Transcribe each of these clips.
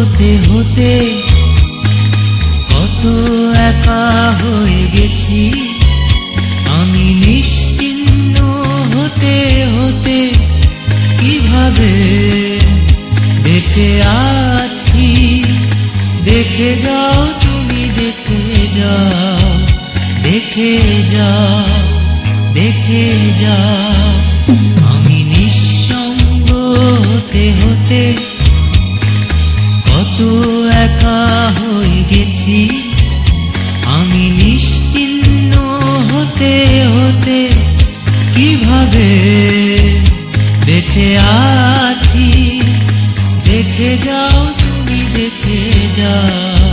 হতে হতে কত একা হয়ে গেছি। আমি নিশ্চিন্ন হতে হতে কীভাবে বেঁচে আছি? দেখে যাও তুমি, দেখে যাও দেখে যাও দেখে যাও। আমি নিঃসঙ্গ হতে হতে কীভাবে বেঁচে আছি? দেখে যাও তুমি দেখে যাও।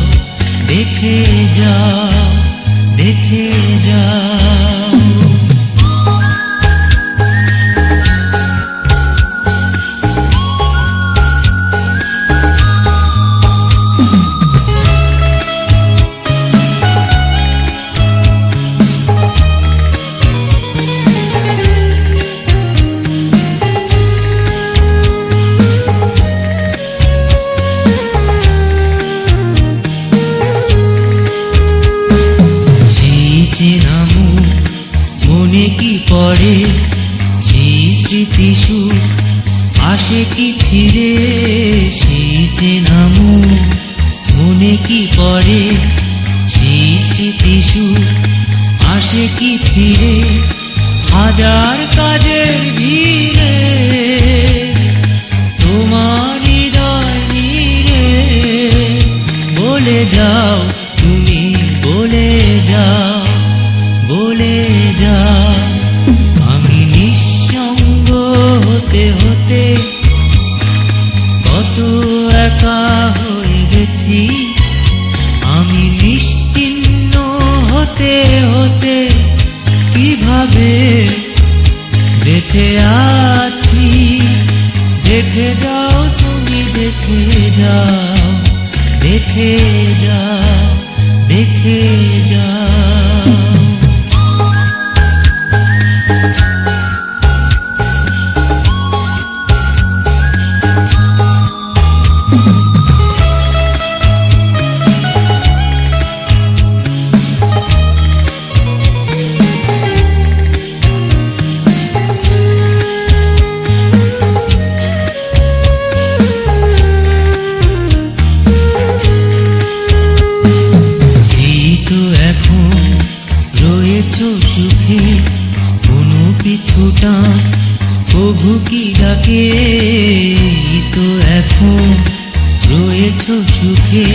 দেখে যাও দেখে যাও। পড়ে সেই স্মৃতি সুখ আসে কি ফিরে সেই যে নামু মনে কি পড়ে সেই স্মৃতি সুখ আসে কি ফিরে, হাজার কাজের ভিড়ে তোমার নিরে। বলে যাও, তুমি বলে যাও। হতে কত একা হয়ে গেছি। আমি নিশ্চিন্ন হতে হতে কীভাবে বেঁচে আছি? দেখে যাও, তুমি দেখে যাও দেখে যাও দেখে যাও। কোনো পিছুটা প্রভু কি ডাকে? তো এখন রয়েছ সুখে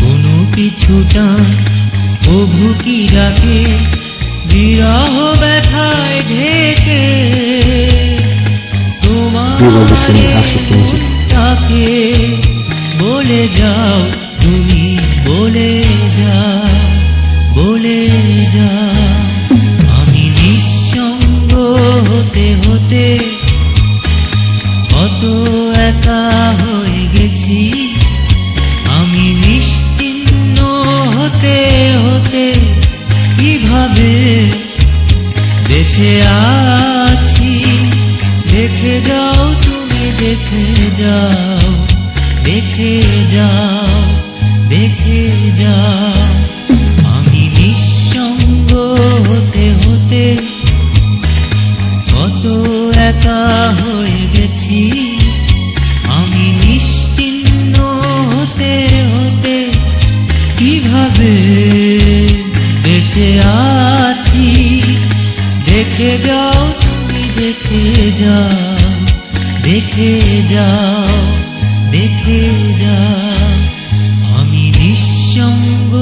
কোনো পিছুটা প্রভু কি ডাকে? বিরহ ব্যথায় ঢেকে তোমার. তাকে বলে যাও তুমি বলে যা বলে যাও। বেঁচে আছি। দেখে যাও তুমি দেখে যাও। দেখে যাও দেখে যাও। দেখে যাও তুমি দেখে যাও দেখে যাও দেখে যাও। আমি নিঃসঙ্গ